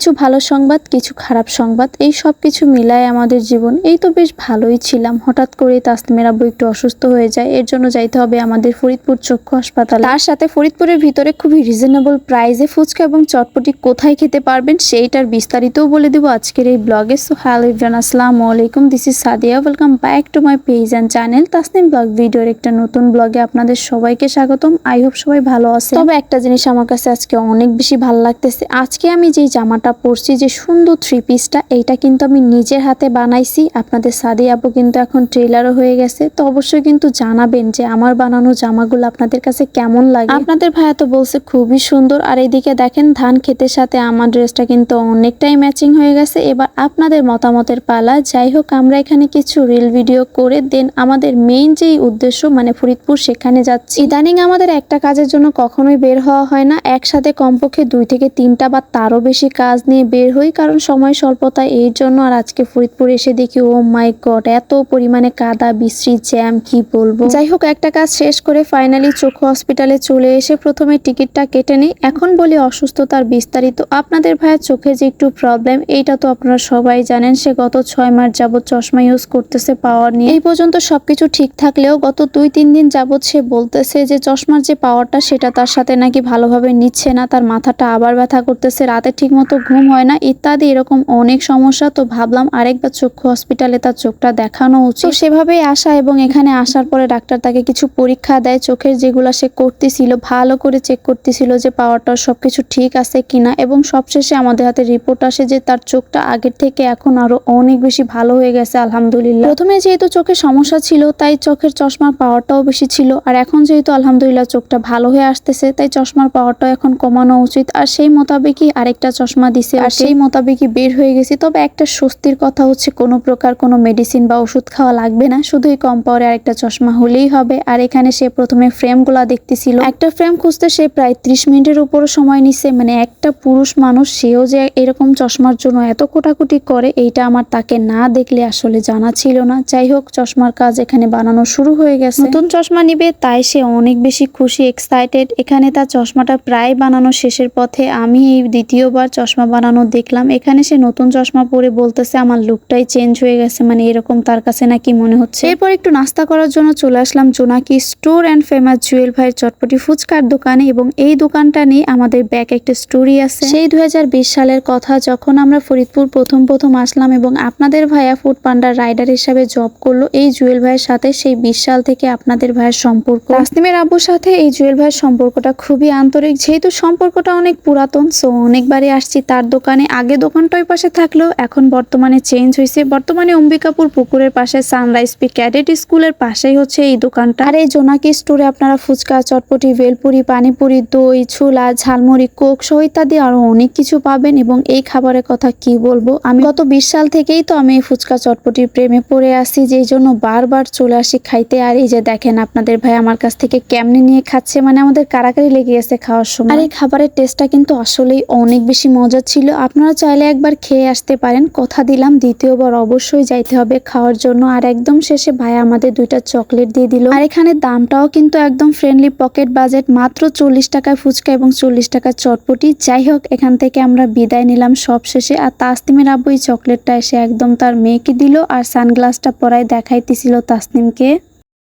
কিছু ভালো সংবাদ, কিছু খারাপ সংবাদ, এই সব কিছু মিলায় আমাদের জীবন। এই তো বেশ ভালোই ছিলাম। হঠাৎ করে তাসলিমের আব্বু একটু অসুস্থ হয়ে যায়। এর জন্য যাইতে হবে আমাদের ফরিদপুর চক্ষু হাসপাতালে। তার সাথে ফরিদপুরের ভিতরে খুবই রিজনেবল প্রাইসে ফুচকা এবং চটপটি কোথায় খেতে পারবেন সেইটার বিস্তারিতও বলে দেবো আজকের এই ব্লগে। সো হ্যালো ইভরান আসসালামু আলাইকুম। This is Sadia welcome back to my page and channel Tasnim blog ভিডিওর একটা নতুন ব্লগে আপনাদের সবাইকে স্বাগতম। আই হোপ সবাই ভালো আছে তবে একটা জিনিস আমার কাছে আজকে অনেক বেশি ভালো লাগতেছে। আজকে আমি যে জামাটা পরছি যে সুন্দর থ্রি পিসটা এইটা কিন্তু আমি নিজের হাতে বানাইছি। আপনাদের সাদি আপু কিন্তু এখন ট্রেলারও হয়ে গেছে। তো অবশ্যই কিন্তু জানাবেন যে আমার বানানো জামাগুলো আপনাদের কাছে কেমন লাগে। আপনাদের ভাইয়া তো বলছে খুবই সুন্দর। আর এইদিকে দেখেন, ধান ক্ষেতের সাথে আমার ড্রেসটা কিন্তু অনেকটাই ম্যাচিং হয়ে গেছে। এবার আপনাদের মতামতের পালা। যাই হোক, আমরা এখানে কিছু রিল ভিডিও করে দেন আমাদের মেইন যেই উদ্দেশ্য মানে ফরিদপুর, সেখানে যাচ্ছি। ইদানিং আমাদের একটা কাজের জন্য কখনোই বের হওয়া হয় না। একসাথে কমপক্ষে দুই থেকে তিনটা বা তারও বেশি কাজ নিয়ে বের হই, কারণ সময় স্বল্পতা এই জন্য। আর আজকে ফরিদপুর এসে দেখি, ও মাই গড, এত পরিমাণে কাদা, বিশ্রী জ্যাম, কি বলব। যাই হোক, একটা কাজ শেষ করে ফাইনালি চক্ষু হসপিটালে চলে এসে প্রথমে টিকিটটা কেটে নিই। এখন বলি অসুস্থতার বিস্তারিত। আপনাদের ভাইয়ের চোখে যে একটু প্রবলেম এইটা তো আপনারা সবাই জানেন, সে গত ছয় মাস যাবত চশমা ইউজ করতেছে পাওয়ার নিয়ে। এই পর্যন্ত সবকিছু ঠিক থাকলেও গত দুই, তিন দিন যাবত সে বলতেছে যে চশমার যে পাওয়ারটা সেটা তার সাথে নাকি ভালোভাবে নিচ্ছে না, তার মাথাটা আবার ব্যথা করতেছে, রাতে ঠিকমতো ঘুম হয় না, ইত্যাদি, এরকম অনেক সমস্যা। তো ভাবলাম আরেকবার চক্ষু হসপিটালে তার চোখটা দেখানো উচিত। সেভাবেই আসা এবং এখানে আসার পরে ডাক্তার তাকে কিছু পরীক্ষা দেয়। চোখের যেগুলো সে করতেছিল, ভালো করে চেক করতেছিল যে পাওয়ারটা সবকিছু ঠিক আছে কিনা। এবং সবশেষে আমাদের হাতে রিপোর্ট আসে যে তার চোখটা আগের থেকে এখন আরও অনেক বেশি ভালো হয়ে গেছে, আলহামদুলিল্লাহ। প্রথমে যেহেতু চোখে সমস্যা ছিল, তাই চোখের চশমার পাওয়ারটাও বেশি ছিল। আর এখন যেহেতু আলহামদুলিল্লাহ চোখটা ভালো হয়ে আসতেছে, তাই চশমার পাওয়ারটাও এখন কমানো উচিত। আর সেই মোতাবেকই আরেকটা চশমা দিছে আর সেই মোতাবেকই বের হয়ে গেছি। তবে একটা স্বস্তির কথা হচ্ছে কোনো প্রকার কোনো মেডিসিন বা ওষুধ খাওয়া লাগবে না। শুধুই কম পাওয়ারে আরেকটা চশমা হলেই হবে। আর এখানে সে প্রথমে ফ্রেমগুলা দেখতেছিল। একটা ফ্রেম খুঁজতে সে প্রায় ত্রিশ মিনিটের উপরও সময় নিছে। মানে একটা পুরুষ মানুষ সেও যে এরকম চশমার জন্য এত কোটাকুটি করে এইটা আমার তাকে না দেখলে আসলে জানা ছিল না। যাই হোক চশমার কাজ এখানে বানানো শুরু হয়ে গেছে। নতুন চশমা নিবে তাই সে অনেক বেশি খুশি এক্সাইটেড এখানে তার চশমাটা প্রায় বানানো শেষের পথে আমি এই দ্বিতীয়বার চশমা বানানো দেখলাম। এখানে সে নতুন চশমা পরে বলতেছে, আমার লুকটাই চেঞ্জ হয়ে গেছে। মানে এরকম তার কাছে নাকি মনে হচ্ছে। এরপর একটু নাস্তা করার জন্য চলে আসলাম জোনাকি স্টোর অ্যান্ড ফেমাস জুয়েল ভাইয়ের চটপটি ফুচকার দোকানে এবং এই দোকানটা নিয়ে আমাদের ব্যাক একটা স্টোরি আছে। সেই দুই সালের কথা যখন আমরা ফরিদপুর প্রথম প্রথম আসলাম এবং আপনাদের ভাইয়া ফুড পান্ডার রাইডার হিসাবে জব করল, এই জুয়েল ভাইয়ের সাথে সেই বিশ সাল থেকে আপনাদের ভাইয়ের সম্পর্ক। তাসনিমের আব্বুর সাথে এই জুয়েল ভাইয়ের সম্পর্কটা খুবই আন্তরিক, যেহেতু সম্পর্কটা অনেক পুরাতন সো অনেকবারই আসছি তার দোকানে আগে দোকানটা ওই পাশে থাকলেও এখন বর্তমানে চেঞ্জ হয়েছে। বর্তমানে অম্বিকাপুর পুকুরের পাশে সানরাইজ পি ক্যাডেট স্কুলের পাশেই হচ্ছে এই দোকানটা। আর এই জোনাকি স্টোরে আপনারা ফুচকা, চটপটি বেলপুরি পানিপুরি, দই, ছোলা, ঝালমুড়ি, কোক সহ ইত্যাদি আরও অনেক কিছু পাবেন এবং এই খাবারের কথা কি বলব? আমি গত বিশ সাল থেকেই তো আমি এই ফুচকা, চটপটির প্রেমে পড়ে আসি যেই জন্য বারবার চলে আসি খাইতে। আর এই যে দেখেন আপনাদের ভাই আমার কাছ থেকে কেমনে নিয়ে খাচ্ছে মানে আমাদের কারাকারি লেগে গেছে খাওয়ার সময়। আর এই খাবারের টেস্টটা কিন্তু আসলেই অনেক বেশি ছিল, আপনারা চাইলে একবার খেয়ে আসতে পারেন। কথা দিলাম, দ্বিতীয়বার অবশ্যই যাইতে হবে খাওয়ার জন্য। আর একদম শেষে ভাই আমাদের দুইটা চকলেট দিয়ে দিল। আর এখানে দামটাও কিন্তু একদম ফ্রেন্ডলি পকেট বাজেট মাত্র চল্লিশ টাকায় ফুচকা এবং চল্লিশ টাকার চটপটি। যাই হোক, এখান থেকে আমরা বিদায় নিলাম সব শেষে। আর তাসনিমের আব্বু এই চকলেটটা এসে একদম তার মেয়েকে দিল, আর সানগ্লাসটা পরায় দেখাইতেছিল তাসনিমকে।